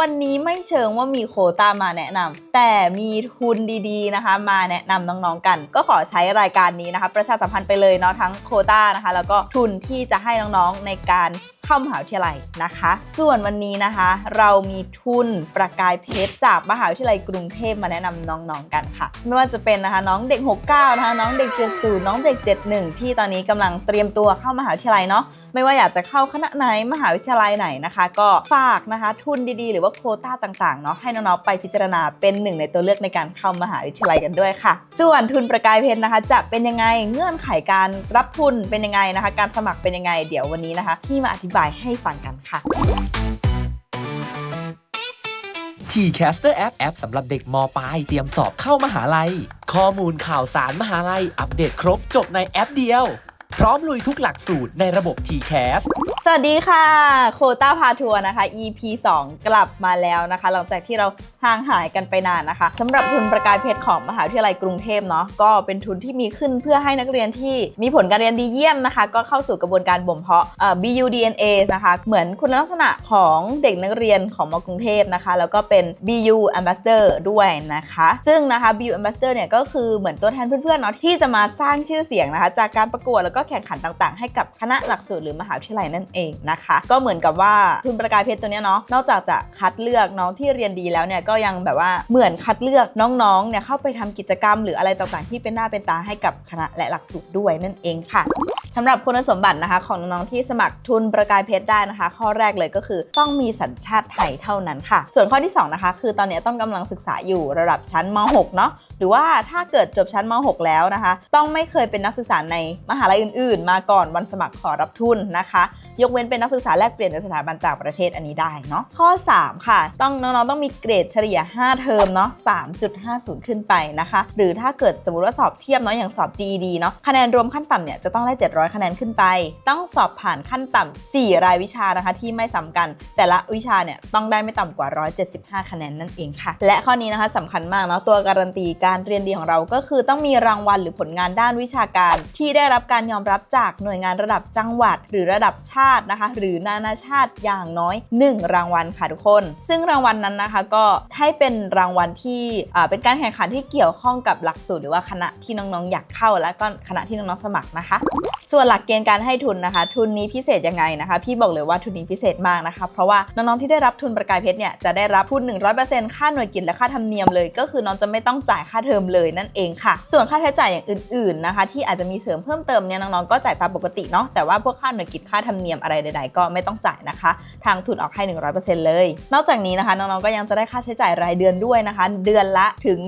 วันนี้ไม่เชิงว่ามีโคต้ามาแนะนำแต่มีทุนดีๆนะคะ มาแนะนำน้องๆกัน ก็ขอใช้รายการนี้นะคะ ประชาสัมพันธ์ไปเลยเนาะทั้งโคต้านะคะ แล้วก็ทุนที่จะให้น้องๆในการเข้ามหาวิทยาลัยนะคะ ส่วนวันนี้นะคะ เรามีทุนประกายเพชรจากมหาวิทยาลัยกรุงเทพมาแนะนำน้องๆกันค่ะ ไม่ว่าจะเป็นนะคะน้องเด็ก 69 นะคะน้องเด็ก 70 น้องเด็ก 71 ที่ตอนนี้กำลังเตรียมตัวเข้ามหาวิทยาลัยเนาะ ไม่ว่าอยากจะเข้าคณะไหนมหาวิทยาลัยไหนนะคะ ก็ฝากนะคะทุนดีๆ หรือว่าโควต้าต่างๆเนาะให้น้องๆไปพิจารณาเป็นหนึ่งในตัวเลือกในการเข้ามหาวิทยาลัยกันด้วยค่ะ ส่วนทุนประกายเพชรนะคะ จะเป็นยังไงเงื่อนไขการรับทุนเป็นยังไงนะคะ การสมัครเป็นยังไงเดี๋ยววันนี้นะคะพี่มาอธิบายให้ฟังกันค่ะ T-Caster App แอปสำหรับเด็กมปลายเตรียมสอบเข้ามหาลัย ข้อมูลข่าวสารมหาลัยอัปเดตครบจบในแอปเดียว พร้อมลุยทุกหลักสูตรในระบบ T-Cast ส วัสดีค่ะโคต้าพาทัวร์นะคะ EP 2 กลับมาแล้วนะคะ หลังจากที่เราห่างหายกันไปนานนะคะสำหรับทุนประกายเพชรของมหาวิทยาลัยกรุงเทพเนาะก็เป็นทุนที่มีขึ้นเพื่อให้นักเรียนที่มีผลการเรียนดีเยี่ยมนะคะ ก็เข้าสู่กระบวนการบ่มเพาะ BUDNA นะคะเหมือนคุณลักษณะของเด็กนักเรียนของมกรุงเทพนะคะ แล้วก็เป็น BU Ambassador ด้วยนะคะ ซึ่งนะคะ BU Ambassador เนี่ยก็คือเหมือนตัวแทนเพื่อนๆเนาะที่จะมาสร้างชื่อเสียงนะคะ จากการประกวดแล้วก็แข่งขันต่างๆ ให้กับคณะหลักสูตรหรือมหาวิทยาลัยนั่นเองนะคะ ก็เหมือนกับว่าทุนประกายเพชรตัวเนี้ยเนาะนอกจากจะคัดเลือกน้องที่เรียนดีแล้วเนี่ยก็ยังแบบว่าเหมือนคัดเลือกน้องๆเนี่ยเข้าไปทำกิจกรรม หรืออะไรต่างๆที่เป็นหน้าเป็นตาให้กับคณะและหลักสูตรด้วยนั่นเองค่ะสำหรับคุณสมบัตินะคะ ของน้องๆที่สมัครทุนประกายเพชรได้นะคะ ข้อแรกเลยก็คือต้องมีสัญชาติไทยเท่านั้นค่ะ ส่วนข้อที่2นะคะคือตอนนี้ต้องกำลังศึกษาอยู่ระดับชั้นม .6 เนาะหรือว่าถ้าเกิดจบชั้นม .6 แล้วนะคะ ต้องไม่เคยเป็นนักศึกษาในมหาลัยอื่น ๆ มาก่อนวันสมัครขอรับทุนนะคะ ยกเว้นเป็นนักศึกษาแลกเปลี่ยนในสถาบันต่างประเทศอันนี้ได้เนาะข้อ 3 ค่ะ ต้องน้องๆต้องมีเกรดเฉลี่ย 5 เทอมเนาะ3.50 ขึ้นไปนะคะ หรือถ้าเกิดสมมติว่าสอบเทียบเนาะอย่างสอบ GED เนาะคะแนนรวมขั้นต่ำเนี่ยจะต้องได้700 คะแนนขึ้นไป ต้องสอบผ่านขั้นต่ำ4รายวิชานะคะที่ไม่ซ้ำกัน แต่ละวิชาเนี่ยต้องได้ไม่ต่ำกว่า 175 คะแนนนั่นเองค่ะ และข้อนี้นะคะสำคัญมากเนาะตัวการันตีการเรียนดีของเราก็คือต้องมีรางวัลหรือผลงานด้านวิชาการ ที่ได้รับการยอมรับจากหน่วยงานระดับจังหวัด หรือระดับชาตินะคะ หรือนานาชาติอย่างน้อย 1 รางวัลค่ะทุกคน ซึ่งรางวัลนั้นนะคะก็ให้เป็นรางวัลที่เป็นการแข่งขันที่เกี่ยวข้องกับหลักสูตรหรือว่าคณะที่น้องๆ อยากเข้าและก็คณะที่น้องๆสมัครนะคะ ส่วนหลักเกณฑ์การให้ทุนนะคะ ทุนนี้พิเศษยังไงนะคะ พี่บอกเลยว่าทุนนี้พิเศษมากนะคะเพราะว่าน้องๆที่ได้รับทุนประกายเพชรเนี่ยจะได้รับทุน 100%ค่าหน่วยกิจและค่าธรรมเนียมเลย ก็คือน้องจะไม่ต้องจ่ายค่าเทอมเลยนั่นเองค่ะ ส่วนค่าใช้จ่ายอย่างอื่นๆนะคะ ที่อาจจะมีเสริมเพิ่มเติมเนี่ยน้องๆก็จ่ายตามปกติเนาะแต่ว่าพวกค่าหน่วยกิจค่าธรรมเนียมอะไรใด ๆ ก็ไม่ต้องจ่ายนะคะ ทางทุนออกให้ 100%เลย นอกจากนี้นะคะน้องๆก็ยังจะได้ค่าใช้จ่ายรายเดือนด้วยนะคะ เดือนละถึง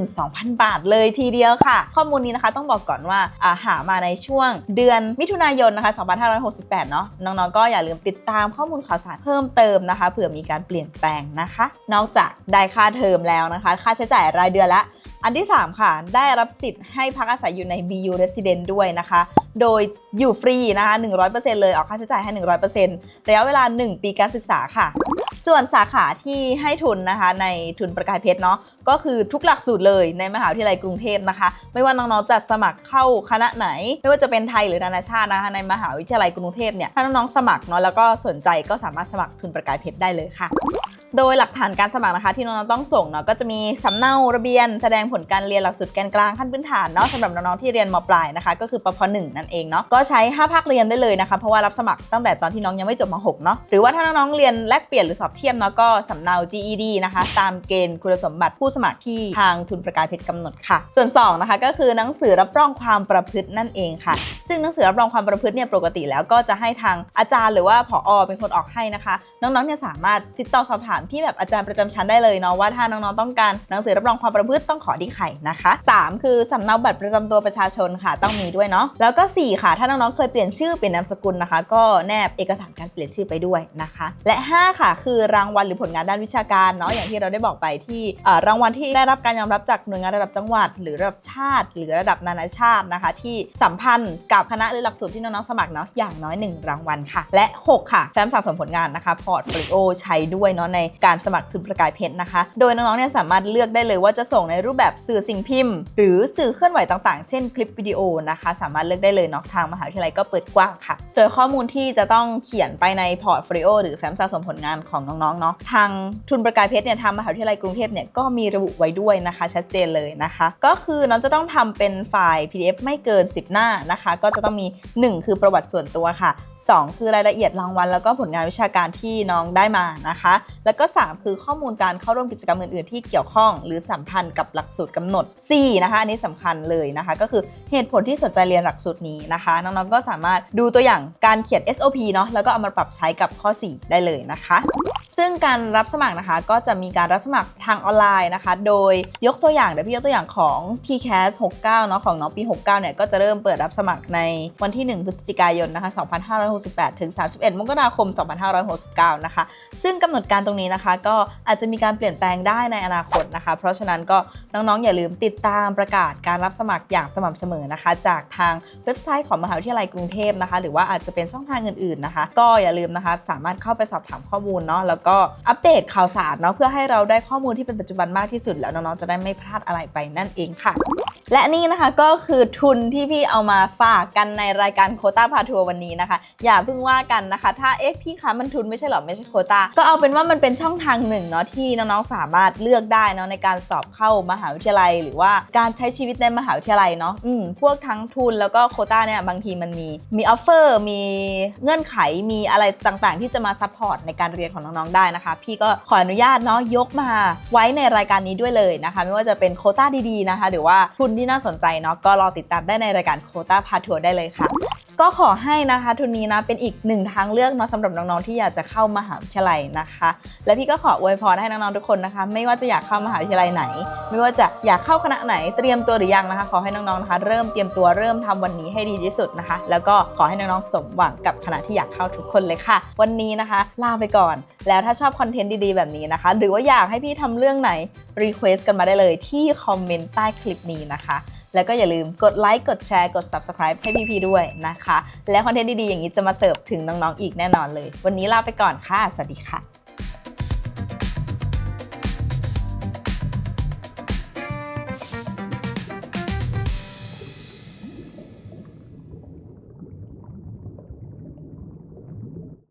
12,000 บาทเลยทีเดียวค่ะ ข้อมูลนี้นะคะต้องบอกก่อนว่าอ่าหามาในช่วงเดือนมิถุนายนนะคะ 2568 เนาะน้องๆ ก็อย่าลืมติดตามข้อมูลข่าวสารเพิ่มเติมนะคะเผื่อมีการเปลี่ยนแปลงนะคะ นอกจากได้ค่าเทอมแล้วนะคะ ค่าใช้จ่ายรายเดือนละ อันที่ 3 ค่ะ ได้รับสิทธิ์ให้พักอาศัยอยู่ใน BU Resident ด้วยนะคะ โดยอยู่ฟรีนะคะ 100%เลยออกค่าใช้จ่ายให้ 100%ระยะเวลา 1 ปีการศึกษาค่ะ ส่วนสาขาที่ให้ทุนนะคะ ในทุนประกายเพชรเนาะก็คือทุกหลักสูตรเลยในมหาวิทยาลัยกรุงเทพนะคะ ไม่ว่าน้องๆจะสมัครเข้าคณะไหน ไม่ว่าจะเป็นไทยหรือนานาชาตินะคะในมหาวิทยาลัยกรุงเทพเนี่ยถ้าน้องๆสมัครเนาะแล้วก็สนใจก็สามารถสมัครทุนประกายเพชรได้เลยค่ะ โดยหลักฐานการสมัครนะคะที่น้องๆต้องส่งเนาะก็จะมีสำเนาระเบียน แสดงผลการเรียนหลักสูตรแกนกลางขั้นพื้นฐานเนาะสำหรับน้องๆที่เรียนมปลายนะคะก็คือปพ1นั่นเองเนาะก็ใช้ 5 ภาคเรียนได้เลยนะคะเพราะว่ารับสมัครตั้งแต่ตอนที่น้องยังไม่จบม 6 เนาะหรือว่าถ้าน้องๆเรียนแลกเปลี่ยนหรือสอบเทียมเนาะก็สำเนา GED นะคะ ตามเกณฑ์คุณสมบัติผู้สมัครที่ทางทุนประกายเพชรกำหนดค่ะ ส่วน2นะคะก็คือหนังสือรับรองความประพฤตินั่นเองค่ะ ซึ่งหนังสือรับรองความประพฤติเนี่ยปกติแล้วก็จะให้ทางอาจารย์ หรือว่าผอเป็นคนออกให้นะคะ น้องๆเนี่ยสามารถติดต่อสอบถามที่แบบอาจารย์ประจำชั้นได้เลยเนาะว่าถ้าน้องๆต้องการหนังสือรับรองความประพฤติต้องขอที่ไข่นะคะ 3 คือสำเนาบัตรประจำตัวประชาชนค่ะต้องมีด้วยเนาะแล้วก็ 4 ค่ะ ถ้าน้องๆเคยเปลี่ยนชื่อเปลี่ยนนามสกุลนะคะ ก็แนบเอกสารการเปลี่ยนชื่อไปด้วยนะคะ และ 5 ค่ะ คือรางวัลหรือผลงานด้านวิชาการเนาะอย่างที่เราได้บอกไปที่รางวัลที่ได้รับการยอมรับจากหน่วยงานระดับจังหวัด หรือระดับชาติ หรือระดับนานาชาตินะคะ ที่สัมพันธ์กับคณะหรือหลักสูตรที่น้องๆสมัครเนาะอย่างน้อย 1 รางวัลค่ะ และ 6 ค่ะแฟ้มสะสมผลงานนะคะพอร์ตโฟลิโอใช้ด้วยเนาะในการสมัครทุนประกายเพชรนะคะ โดยน้องๆเนี่ยสามารถเลือกได้เลยว่าจะส่งในรูปแบบสื่อสิ่งพิมพ์ หรือสื่อเคลื่อนไหวต่างๆ เช่น คลิปวิดีโอนะคะ สามารถเลือกได้เลยเนาะทางมหาวิทยาลัยก็เปิดกว้างค่ะ โดยข้อมูลที่จะต้องเขียนไปในพอร์ตโฟลิโอหรือแฟ้มสะสมผลงานของน้องๆเนาะทางทุนประกายเพชรเนี่ยทางมหาวิทยาลัยกรุงเทพเนี่ยก็มีระบุไว้ด้วยนะคะ ชัดเจนเลยนะคะ ก็คือน้องจะต้องทำเป็นไฟล์ PDF ไม่เกิน 10 หน้านะคะ ก็จะต้องมี 1 คือประวัติส่วนตัวค่ะ 2 คือรายละเอียดรางวัล แล้วก็ผลงานวิชาการที่น้องได้มานะคะ แล้วก็ 3 คือข้อมูลการเข้าร่วมกิจกรรมอื่นๆ ที่เกี่ยวข้อง หรือสัมพันธ์กับหลักสูตรกำหนด 4 นะคะอันนี้สำคัญเลยนะคะ ก็คือเหตุผลที่สนใจเรียนหลักสูตรนี้นะคะ น้องๆก็สามารถดูตัวอย่างการเขียน SOP เนาะแล้วก็เอามาปรับใช้กับข้อ 4 ได้เลยนะคะ ซึ่งการรับสมัครนะคะ ก็จะมีการรับสมัครทางออนไลน์นะคะ โดยยกตัวอย่างเดี๋ยวพี่ยกตัวอย่างของ TCAS 69เนาะของน้องปี 69เนี่ยก็จะเริ่มเปิดรับสมัครในวันที่ 1 พฤศจิกายนนะคะ 2568 ถึง 31 มกราคม 2569 นะคะ ซึ่งกำหนดการตรงนี้นะคะ ก็อาจจะมีการเปลี่ยนแปลงได้ในอนาคตนะคะ เพราะฉะนั้นก็น้องๆ อย่าลืมติดตามประกาศการรับสมัครอย่างสม่ำเสมอนะคะ จากทางเว็บไซต์ของมหาวิทยาลัยกรุงเทพนะคะ หรือว่าอาจจะเป็นช่องทางอื่นๆนะคะ ก็อย่าลืมนะคะสามารถเข้าไปสอบถามข้อมูลเนาะแล้วก็อัปเดตข่าวสารเนาะเพื่อให้เราได้ข้อมูลที่เป็นปัจจุบันมากที่สุด แล้วน้องๆจะได้ไม่พลาดอะไรไปนั่นเองค่ะ และนี่นะคะก็คือทุนที่พี่เอามาฝากกันในรายการโคต้าพาทัวร์วันนี้นะคะ อย่าเพิ่งว่ากันนะคะ ถ้าเอ๊ะพี่คะมันทุนไม่ใช่หรอไม่ใช่โคตาก็เอาเป็นว่ามันเป็นช่องทางหนึ่งเนาะที่น้องๆสามารถเลือกได้เนาะในการสอบเข้ามหาวิทยาลัย หรือว่าการใช้ชีวิตในมหาวิทยาลัยเนาะอืมพวกทั้งทุนแล้วก็โควตาเนี่ยบางทีมันมีมีออฟเฟอร์มีเงื่อนไขมีอะไรต่างๆ ที่จะมาซัพพอร์ตในการเรียนของน้องๆได้นะคะ พี่ก็ขออนุญาตเนาะยกมาไว้ในรายการนี้ด้วยเลยนะคะ ไม่ว่าจะเป็นโคต้าดีๆนะคะ หรือว่าทุนที่น่าสนใจเนาะก็รอติดตามได้ในรายการโคต้าพาทัวร์ได้เลยค่ะ ก็ขอให้นะคะทุนนี้นะเป็นอีกหนึ่งทางเลือกเนาะสำหรับน้องๆที่อยากจะเข้ามหาวิทยาลัยนะคะ และพี่ก็ขออวยพรให้น้องๆทุกคนนะคะ ไม่ว่าจะอยากเข้ามหาวิทยาลัยไหน ไม่ว่าจะอยากเข้าคณะไหนเตรียมตัวหรือยังนะคะ ขอให้น้องๆนะคะ เริ่มเตรียมตัวเริ่มทำวันนี้ให้ดีที่สุดนะคะ แล้วก็ขอให้น้องๆสมหวังกับคณะที่อยากเข้าทุกคนเลยค่ะ วันนี้นะคะลาไปก่อน แล้วถ้าชอบคอนเทนต์ดีๆแบบนี้นะคะ หรือว่าอยากให้พี่ทำเรื่องไหนรีเควสกันมาได้เลยที่คอมเมนต์ใต้คลิปนี้นะคะ แล้วก็อย่าลืมกดไลค์กดแชร์กด Subscribe ให้พี่ๆด้วยนะคะ และคอนเทนต์ดีๆอย่างนี้จะมาเสิร์ฟถึงน้องๆอีกแน่นอนเลย วันนี้ลาไปก่อนค่ะ สวัสดีค่ะ